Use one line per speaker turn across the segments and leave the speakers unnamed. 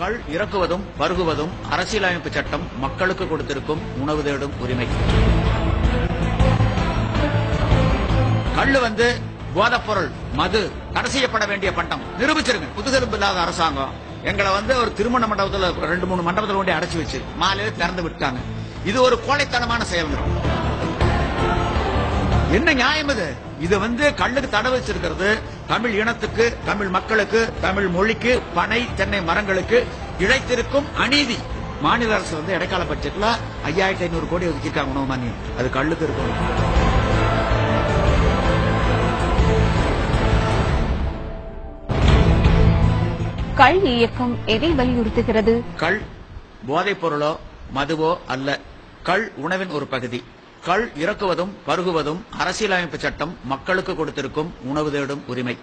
கள் இறக்குவதும் பருகுவதும் அரசியலமைப்பு சட்டம் மக்களுக்கு கொடுத்திருக்கும் உணவு தேடும் உரிமை. கள்ளு வந்து போதைப்பொருள் மது தடை செய்யப்பட வேண்டிய பட்டம் நிரூபிச்சிருங்க. முதுகெலும்பு இல்லாத அரசாங்கம். எங்களை வந்து ஒரு திருமண மண்டபத்துல ரெண்டு மூணு மண்டபத்துல கொண்டு அடைச்சி வச்சு மாலையில திறந்து விட்டாங்க. இது ஒரு கோழைத்தனமான செயல்கள் என்ன நியாயம் இது? இது வந்து கல்லுக்கு தடை வச்சிருக்கிறது தமிழ் இனத்துக்கு தமிழ் மக்களுக்கு தமிழ் மொழிக்கு பனை தென்னை மரங்களுக்கு இழைத்திருக்கும் அநீதி. மாநில அரசு வந்து இடைக்கால பட்ஜெட்ல ஐயாயிரத்தி ஐநூறு கோடி ஒதுக்கியிருக்காங்க உணவு மானியம் அது கல்லுக்கு இருக்கும்.
கள் இயக்கம் எதை வலியுறுத்துகிறது?
கள் போதைப் பொருளோ மதுவோ அல்ல. கள் உணவின் ஒரு பகுதி. கள் இறக்குவதும் பருகுவதும் அரசியலமைப்பு சட்டம் மக்களுக்கு கொடுத்திருக்கும் உணவு தேடும் உரிமை.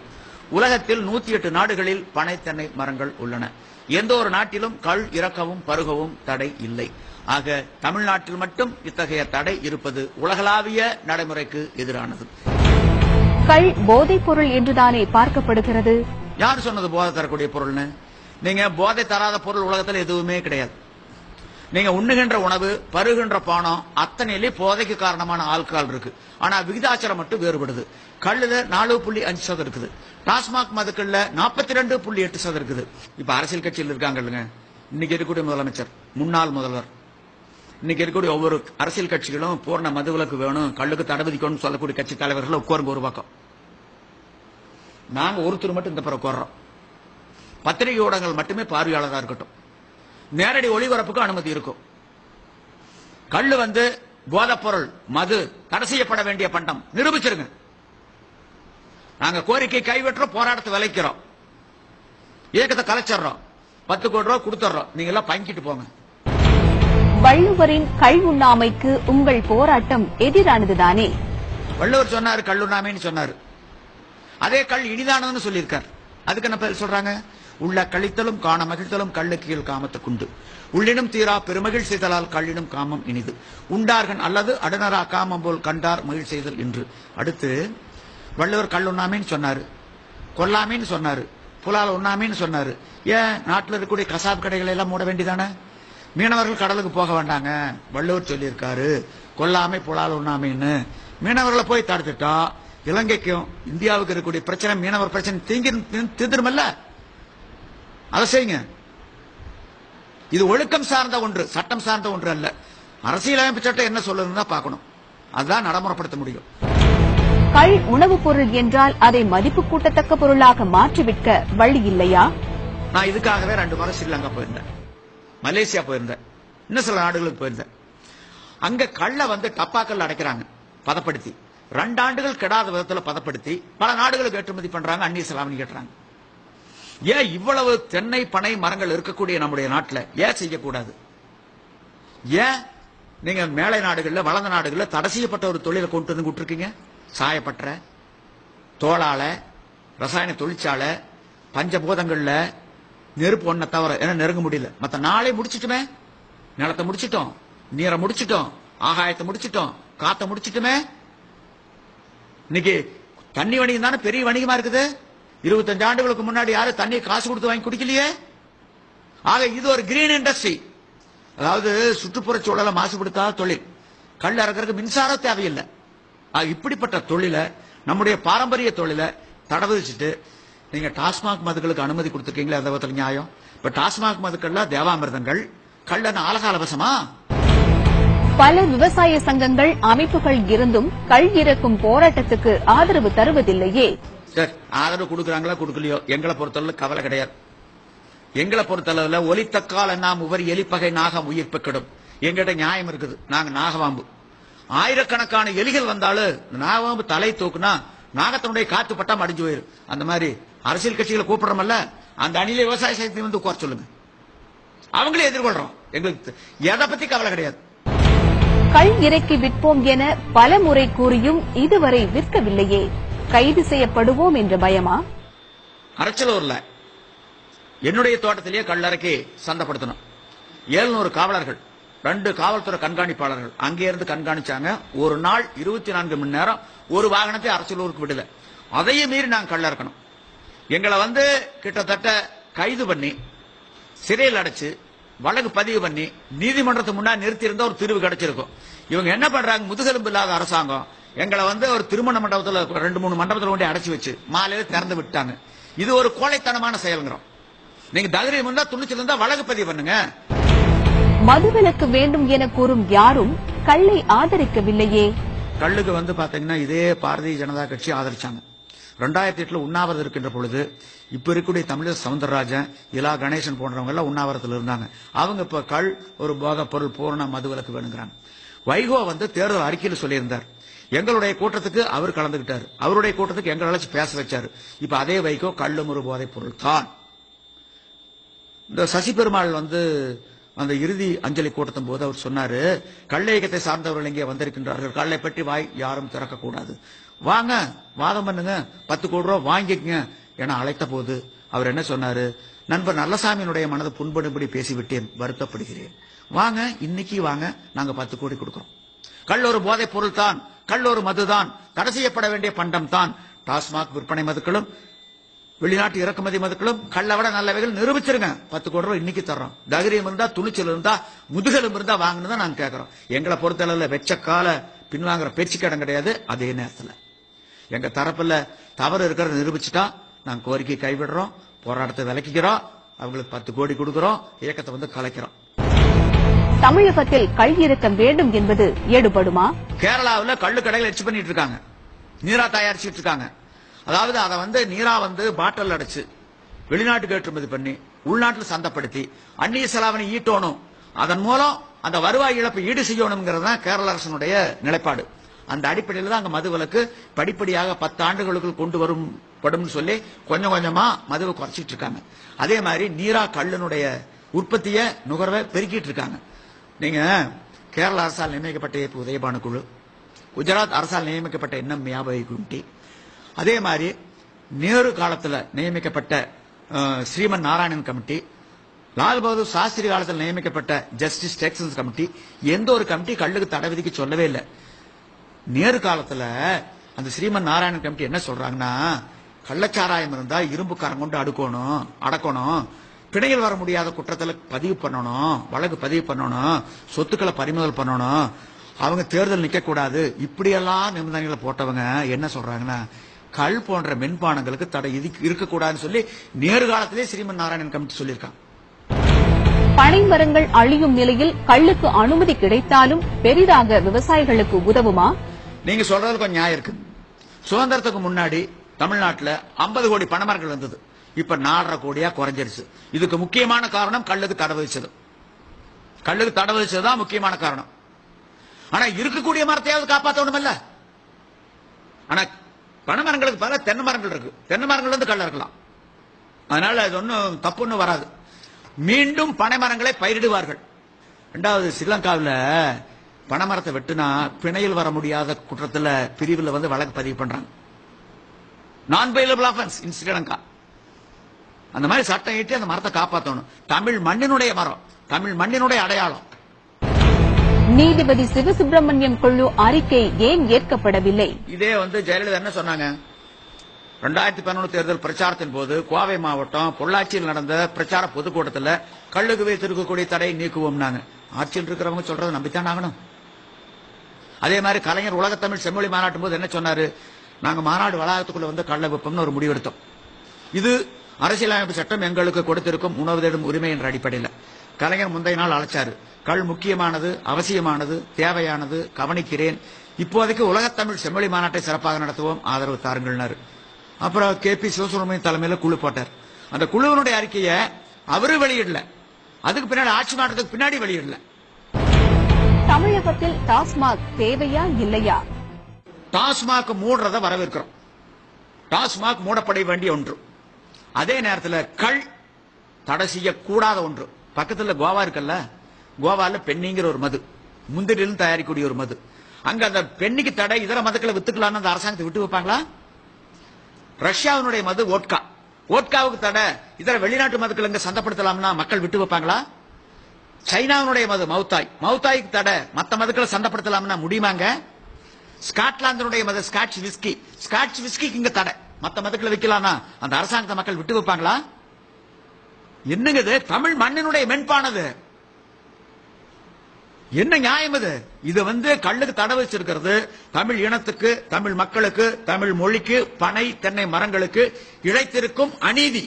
உலகத்தில் நூத்தி எட்டு நாடுகளில் பனை தென்னை மரங்கள் உள்ளன. எந்த ஒரு நாட்டிலும் கள் இறக்கவும் பருகவும் தடை இல்லை. ஆக தமிழ்நாட்டில் மட்டும் இத்தகைய தடை இருப்பது உலகளாவிய நடைமுறைக்கு எதிரானது.
கள் போதைப் பொருள் என்றுதானே பார்க்கப்படுகிறது?
யார் சொன்னது போதை தரக்கூடிய பொருள்னு? நீங்க போதை தராத பொருள் உலகத்துல எதுவுமே கிடையாது. நீங்க உண்ணுகின்ற உணவு பருகின்ற பானம் அத்தனையிலே போதைக்கு காரணமான ஆல்கஹால் இருக்கு. ஆனா விகிதாச்சாரம் மட்டும் வேறுபடுது. கல்லுல நாலு புள்ளி அஞ்சு சதம் இருக்குது. டாஸ்மாக் மதுக்கள்ல நாற்பத்தி ரெண்டு புள்ளி எட்டு சதம் இருக்குது. இப்ப அரசியல் கட்சியில் இருக்காங்க இல்லைங்க. இன்னைக்கு இருக்கக்கூடிய முதலமைச்சர் முன்னாள் முதல்வர். இன்னைக்கு இருக்கக்கூடிய ஒவ்வொரு அரசியல் கட்சிகளும் பூர்ண மதுவிலக்கு வேணும் கல்லுக்கு தடை விதிக்கணும்னு சொல்லக்கூடிய கட்சி தலைவர்கள் உட்காருங்க ஒரு பக்கம். நாங்க ஒருத்தர் மட்டும் இந்த பிறகு கோர்றோம் பத்திரிகை ஊடகங்கள் மட்டுமே பார்வையாளராக இருக்கட்டும். நேரடி ஒளிபரப்புக்கு அனுமதி இருக்கும். கள்ளு வந்து போதைப்பொருள் மது தடை செய்யப்பட வேண்டிய பண்டம். நிரூபிச்சிருங்க. நாங்க கோரிக்கை கைவிட்டுறோம் போராட்டத்தை விளைக்கிறோம். இயக்கத்தை கலைச்சிடுறோம். பத்து கோடி ரூபா கொடுத்துட்றோம். நீங்க எல்லாம் பங்கிட்டு போங்க.
வள்ளுவரின் கள் உண்ணாமைக்கு உங்கள் போராட்டம் எதிரானதுதானே?
வள்ளுவர் சொன்னாரு கல்லுண்ணாமைன்னு சொன்னாரு. அதே கல் இனிதானதுன்னு சொல்லியிருக்கார். அதுக்கு என்ன பதில் சொல்றாங்க? உள்ள கழித்தலும் காண மகிழ்த்தலும் கள்ளு கீழ் காமத்துக்குண்டு. உள்ளினும் தீரா பெருமகிழ் செய்தலால் கள்ளினும் காமம் இனிது. உண்டார்கன் அல்லது அடுநரா காமம் போல் கண்டார் மகிழ் செய்தல் என்று அடுத்து வள்ளுவர் கல்லுண்ணாமைன்னு சொன்னாரு. கொல்லாமேன்னு சொன்னாரு. புலால் உண்ணாமேன்னு சொன்னாரு. ஏன்? நாட்டில் இருக்கக்கூடிய கசாப் கடைகளை எல்லாம் மூட வேண்டியதானே மீனவர்கள் கடலுக்கு போக வேண்டாங்க. வள்ளுவர் சொல்லியிருக்காரு கொல்லாமை புலால் உண்ணாமைன்னு. மீனவர்களை போய் தடுத்துட்டா இலங்கைக்கும் இந்தியாவுக்கு இருக்கக்கூடிய பிரச்சனை மீனவர் பிரச்சனை தீங்கி தீர்ந்துருமல்ல அதை செய்யுங்க. இது ஒழுக்கம் சார்ந்த ஒன்று சட்டம் சார்ந்த ஒன்று அல்ல. அரசியலமைப்பு சட்டம் என்ன சொல்லுதுன்னு தான் பார்க்கணும். அதுதான் நடைமுறைப்படுத்த முடியும்.
கள் உணவுப் பொருள் என்றால் அதை மதிப்பு கூட்டத்தக்க பொருளாக மாற்றிவிட்க வழி இல்லையா?
நான் இதுக்காகவே ரெண்டு முறை ஸ்ரீலங்கா போயிருந்தேன். மலேசியா போயிருந்தேன். இன்னும் சில நாடுகளுக்கு போயிருந்தேன். அங்க கள்ள வந்து டப்பாக்கல்ல அடைக்கிறாங்க. பதப்படுத்தி. ரெண்டு ஆண்டுகள் கெடாத விதத்தில் பதப்படுத்தி பல நாடுகளுக்கு ஏற்றுமதி பண்றாங்க அந்நிய செலாவணி கேட்டுறாங்க. ஏன் இவ்வளவு தென்னை பனை மரங்கள் இருக்கக்கூடிய நம்முடைய நாட்டில் ஏன் செய்யக்கூடாது? ஏன் நீங்க மேலை நாடுகளில் வளர்ந்த நாடுகளில் தடை செய்யப்பட்ட ஒரு தொழிலை கொண்டு வந்து விட்டுருக்கீங்க? சாயப்பற்ற தோளால ரசாயன தொழிற்சாலை பஞ்சபூதங்களில் நெருப்பு ஒன்ன தவிர ஏன்னா நெருங்க முடியல. மற்ற நாளை முடிச்சிட்டுமே நிலத்தை முடிச்சிட்டோம் நீரை முடிச்சிட்டோம் ஆகாயத்தை முடிச்சிட்டோம் காத்த முடிச்சிட்டுமே இன்னைக்கு தண்ணி வணிகம் தானே பெரிய வணிகமா இருக்குது? இருபத்தஞ்சு ஆண்டுகளுக்கு முன்னாடி யாரும் தண்ணி காசு கொடுத்து வாங்கி குடிக்கலையே? ஆக இது ஒரு கிரீன் இண்டஸ்ட்ரி அதாவது சுற்றுப்புற சூழலை மாசுபடுத்தாத தொழில். கல் அறக்கிறதுக்கு மின்சாரம் தேவையில்லை. இப்படிப்பட்ட தொழிலை நம்முடைய பாரம்பரிய தொழிலை தடை விதிச்சுட்டு நீங்க டாஸ்மாக் மதுக்களுக்கு அனுமதி கொடுத்துருக்கீங்களா அந்த விதத்துல நியாயம்? இப்ப டாஸ்மாக் மதுக்கள்லாம் தேவாமிர்தங்கள் கள்ளன ஆலகாலவசமா
பல விவசாய சங்கங்கள் அமைப்புகள் இருந்தும் கள் இறக்கும் போராட்டத்துக்கு ஆதரவு தருவதில்லையே.
சார் ஆதரவு கொடுக்கறாங்களா கொடுக்கலையோ? எங்களை பொறுத்தளவு கவலை கிடையாது. எங்களை பொறுத்தளவுல ஒலித்தக்கால் நாம் உபரி எலிப்பகை நாகம் உயிர்ப்பிக்கிடும் எங்கிட்ட நியாயம் இருக்குது. நாங்க நாகவாம்பு. ஆயிரக்கணக்கான எலிகள் வந்தாலும் நாகவாம்பு தலை தூக்குனா நாகத்தனுடைய காத்து பட்டா அடிஞ்சு போயிடும் அந்த மாதிரி அரசியல் கட்சிகளை கூப்பிடுறோமல்ல அந்த அணியில விவசாய சக்தி வந்து உட்கார சொல்லுங்க. அவங்களே எதிர்கொள்றோம். எங்களுக்கு எதை பத்தி கவலை கிடையாது.
கள் இறக்கி விற்போம் என பல முறை கூறியும் இதுவரை விற்கவில்லையே. கைது செய்யப்படுவோம் என்ற பயமா?
அரச்சலூர்ல என்னுடைய தோட்டத்திலேயே கல்லறைக்கு சந்தப்படுத்தணும். எழுநூறு காவலர்கள் ரெண்டு காவல்துறை கண்காணிப்பாளர்கள் அங்கே இருந்து கண்காணிச்சாங்க. ஒரு நாள் இருபத்தி நான்கு மணி நேரம் ஒரு வாகனத்தை அரசலூருக்கு விடல அதையும் மீறி நாங்க கள்ள இருக்கணும் எங்களை வந்து கிட்டத்தட்ட கைது பண்ணி சிறையில் அடைச்சு வழக்கு பதிவு பண்ணி நீதிமன்றத்துக்கு முன்னாடி நிறுத்தி இருந்தா ஒரு தீர்வு கிடைச்சிருக்கும். இவங்க என்ன பண்றாங்க? முதுகெலும்பு இல்லாத அரசாங்கம் எங்களை வந்து ஒரு திருமண மண்டபத்துல ரெண்டு மூணு மண்டபத்துல கொண்டு அடைச்சு வச்சு மாலையில திறந்து விட்டாங்க. இது ஒரு கோழைத்தனமான செயல்கிறோம் நீங்க தைரியம் இருந்தா துணிச்சல் இருந்தா வழக்கு பதிவு பண்ணுங்க.
மதுவிலக்கு வேண்டும் என கூறும் யாரும் கள்ளை ஆதரிக்கவில்லையே.
கள்ளுக்கு வந்து பாத்தீங்கன்னா இதே பாரதிய ஜனதா கட்சி ஆதரிச்சாங்க. ரெண்டாயிரத்தி எட்டுல உண்ணாவிரதம் இருக்கின்ற பொழுது இப்ப இருக்கக்கூடிய தமிழர் சவுந்தரராஜன் இலா கணேசன் போன்றவங்க எல்லாம் உண்ணாவிரத்தில் இருந்தாங்க. அவங்க இப்ப கல் ஒரு போக பொருள் பூரண மதுவிலக்கு வேணுங்கிறாங்க. வைகோ வந்து தேர்தல் அறிக்கையில் சொல்லியிருந்தார். எங்களுடைய கூட்டத்துக்கு அவர் கலந்துகிட்டார். அவருடைய கூட்டத்துக்கு எங்களை அழைச்சி பேச வச்சாரு. இப்ப அதே வைகோ கள்ளும் ஒரு போதைப் பொருள் தான் இந்த சசி பெருமாள் வந்து அந்த இறுதி அஞ்சலி கூட்டத்தின் போது அவர் சொன்னாரு கல்லையகத்தை சார்ந்தவர்கள் இங்கே வந்திருக்கின்றார்கள். கல்லை பற்றி வாய் யாரும் திறக்கக்கூடாது. வாங்க வாதம் பண்ணுங்க பத்து கோடி ரூபா வாங்கிக்கங்க என அழைத்த போது அவர் என்ன சொன்னாரு நண்பர் நல்லசாமியினுடைய மனது புண்படும்படி பேசிவிட்டேன் வருத்தப்படுகிறேன். வாங்க இன்னைக்கு வாங்க நாங்க பத்து கோடி கொடுக்கிறோம். கல் ஒரு போதைப் பொருள் தான் கல் ஒரு மதுதான் தடை செய்யப்பட வேண்டிய பண்டம் தான் டாஸ்மாக் விற்பனை மதுக்களும் வெளிநாட்டு இறக்குமதி மதுக்களும் கள்ள விட நல்லவைகள் நிரூபிச்சிருங்க. பத்து கோடி ரூபாய் இன்னைக்கு தர்றோம். தைரியம் இருந்தா துணிச்சல் இருந்தா முதுகெலும் இருந்தா வாங்கணும் தான் நாங்க கேட்கறோம் எங்களை பொறுத்தளவுல வெச்ச கால பின்வாங்குற பேச்சுக்கு இடம் கிடையாது. அதே நேரத்துல. எங்க தரப்புல தவறு இருக்கிறத நிரூபிச்சுட்டா நாங்க கோரிக்கை கைவிடுறோம். போராட்டத்தை விலக்கிக்கிறோம். அவங்களுக்கு பத்து கோடி கொடுக்கிறோம். இயக்கத்தை வந்து கலைக்கிறோம்.
தமிழகத்தில் கள் இறக்கம் வேண்டும் என்பது ஏடுபடுமா?
கேரளாவுல கள்ளு கடைகள் எச்சு பண்ணிட்டு இருக்காங்க. நீரா தயாரிச்சுட்டு இருக்காங்க. அதாவது அதை வந்து நீரா வந்து பாட்டில் அடைச்சு வெளிநாட்டுக்கு ஏற்றுமதி பண்ணி உள்நாட்டில் சந்தப்படுத்தி அந்நிய செலாவணி ஈட்டணும். அதன் மூலம் அந்த வருவாய் இழப்பை ஈடு செய்யணுங்கிறது தான் கேரள அரசனுடைய நிலைப்பாடு. அந்த அடிப்படையில் தான் அங்கே மது விலக்கு படிப்படியாக பத்து ஆண்டுகளுக்குள் கொண்டு வரும் படும் சொல்லி கொஞ்சம் கொஞ்சமா மதுவை குறைச்சிட்டு இருக்காங்க. அதே மாதிரி நீரா கல்லுனுடைய உற்பத்தியை நுகர்வை பெருக்கிட்டு இருக்காங்க. நீங்க கேரள அரசால் நியமிக்கப்பட்ட உதயபானு குழு குஜராத் அரசால் நியமிக்கப்பட்ட இன்னும் வியாபாரி கும்டி அதே மாதிரி நேரு காலத்தில் நியமிக்கப்பட்ட ஸ்ரீமன் நாராயணன் கமிட்டி லால் பகதூர் சாஸ்திரி காலத்தில் நியமிக்கப்பட்ட ஜஸ்டிஸ் டெக்ஸன்ஸ் கமிட்டி எந்த ஒரு கமிட்டி கல்லுக்கு தடை விதிக்க சொல்லவே இல்லை. நேரு காலத்தில் அந்த ஸ்ரீமன் நாராயணன் கமிட்டி என்ன சொல்றாங்கன்னா கள்ளச்சாராயம் இருந்தா இரும்புக்காரன் கொண்டு அடுக்கணும் அடக்கணும் பிணையில் வர முடியாத குற்றத்தில் பதிவு பண்ணணும் வழக்கு பதிவு பண்ணணும் சொத்துக்களை பறிமுதல் பண்ணணும் அவங்க தேர்தல் நிற்கக்கூடாது இப்படியெல்லாம் நிபந்தனைகளை போட்டவங்க என்ன சொல்றாங்கன்னா கல் போன்ற மென்பானங்களுக்கு தடை இருக்கக்கூடாதுன்னு சொல்லி நேரு காலத்திலே ஸ்ரீமன் நாராயணன் கமிட்டி சொல்லியிருக்காங்க
பனை மரங்கள் அழியும் நிலையில் கள்ளுக்கு அனுமதி கிடைத்தாலும் பெரிதாக விவசாயிகளுக்கு உதவுமா?
நீங்க சொல்றதுல கொஞ்சம் நியாயம் இருக்கு. சுதந்திரத்துக்கு முன்னாடி தமிழ்நாட்டுல 50 கோடி பணமரங்கள் இருந்தது. இப்ப நாலரை கோடியா குறைஞ்சிருச்சு. இதுக்கு முக்கியமான காரணம் கல்லுக்கு தடை விதிச்சது. கல்லுக்கு தடை விதிச்சதுதான் முக்கியமான காரணம். ஆனா இருக்கக்கூடிய மரத்தையாவது காப்பாற்றணுமல்ல ஆனா பனைமரங்களுக்கு பல தென்னை மரங்கள் இருக்கு. தென்னை மரங்கள் வந்து கல்ல இருக்கலாம் அதனால அது ஒன்றும் தப்புன்னு வராது. மீண்டும் பனைமரங்களை பயிரிடுவார்கள். ரெண்டாவது ஸ்ரீலங்காவில் பனைமரத்தை வெட்டுனா பிணையில் வர முடியாத குற்றத்தில் பிரிவில் வந்து வழக்கு பதிவு பண்றாங்க. நான் பைலபிள் ஆஃபென்ஸ் இன் ஸ்ரீலங்கா அந்த மாதிரி சட்டம் ஈட்டி அந்த மரத்தை காப்பாற்றணும் தமிழ் மண்ணினுடைய மரம். தமிழ் மண்ணினுடைய அடையாளம்.
நீதிபதி சிவசுப்பிரமணியம் குழு அறிக்கை ஏன் ஏற்கப்படவில்லை?
இதே வந்து ஜெயலலிதா என்ன சொன்னாங்க? ரெண்டாயிரத்தி பதினொன்று தேர்தல் பிரச்சாரத்தின் போது கோவை மாவட்டம் பொள்ளாச்சியில் நடந்த பிரச்சார பொதுக்கூட்டத்தில் கள்ளுக்கு வைத்திருக்கக்கூடிய தடை நீக்குவோம்னாங்க. ஆட்சியில் இருக்கிறவங்க சொல்றதை நம்பித்தான் ஆகணும். அதே மாதிரி கலைஞர் உலகத்தமிழ் செம்மொழி மாநாட்டும் போது என்ன சொன்னாரு? நாங்க மாநாடு வளாகத்துக்குள்ள வந்து கள்ள வெப்பம்னு ஒரு முடிவெடுத்தோம் இது அரசியலமைப்பு சட்டம் எங்களுக்கு கொடுத்திருக்கும் உணவு தேடும் உரிமை என்ற அடிப்படையில். கலைஞர் முந்தைய நாள் அழைச்சாரு. கள் முக்கியமானது அவசியமானது தேவையானது கவனிக்கிறேன். இப்போதைக்கு உலகத்தமிழ் செம்மொழி மாநாட்டை சிறப்பாக நடத்துவோம். ஆதரவு தாருங்கள்னாரு. அப்புறம் கே பி சிவசுப்ரமணியன் தலைமையில குழு போட்டார். அந்த குழுவினுடைய அறிக்கையை அவரு வெளியிடல. அதுக்கு பின்னாடி ஆட்சி மாற்றத்துக்கு பின்னாடி வெளியிடல.
தமிழகத்தில் டாஸ்மாக் தேவையா இல்லையா?
டாஸ்மாக் மூடுறத வரவேற்கிறோம். டாஸ்மாக் மூடப்பட வேண்டிய ஒன்று. அதே நேரத்தில் கள் தடை செய்யக்கூடாத ஒன்று. பக்கத்துல கோவா இருக்குல்ல? கோவால பெண்ணிங்கிற ஒரு மது. முந்திரிலும் தயாரிக்கக்கூடிய ஒரு மது. அங்க அந்த பெண்ணுக்கு தடை இதர மதுக்களை வித்துக்கலாம்னு அந்த அரசாங்கத்தை விட்டு வைப்பாங்களா? ரஷ்யாவினுடைய மது ஓட்கா ஓட்காவுக்கு தடை இதர வெளிநாட்டு மதுக்கள் இங்க சந்தப்படுத்தலாம்னா மக்கள் விட்டு வைப்பாங்களா? சைனாவினுடைய மது மவுத்தாய். மவுத்தாய்க்கு தடை மத்த மதுக்களை சந்தப்படுத்தலாம்னா முடியுமாங்க? ஸ்காட்லாந்தினுடைய மது ஸ்காட்ச் விஸ்கி. ஸ்காட்ச் விஸ்கிக்கு இங்க தடை. மத்த மதுக்களை விற்கலாம்னா அந்த அரசாங்கத்தை மக்கள் விட்டு வைப்பாங்களா? என்னங்க இது? தமிழ் மண்ணினுடைய மென்பானது. என்ன நியாயம் இது? இது வந்து கல்லுக்கு தடை வச்சிருக்கிறது. தமிழ் இனத்துக்கு தமிழ் மக்களுக்கு தமிழ் மொழிக்கு பனை தென்னை மரங்களுக்கு இழைத்திருக்கும் அநீதி.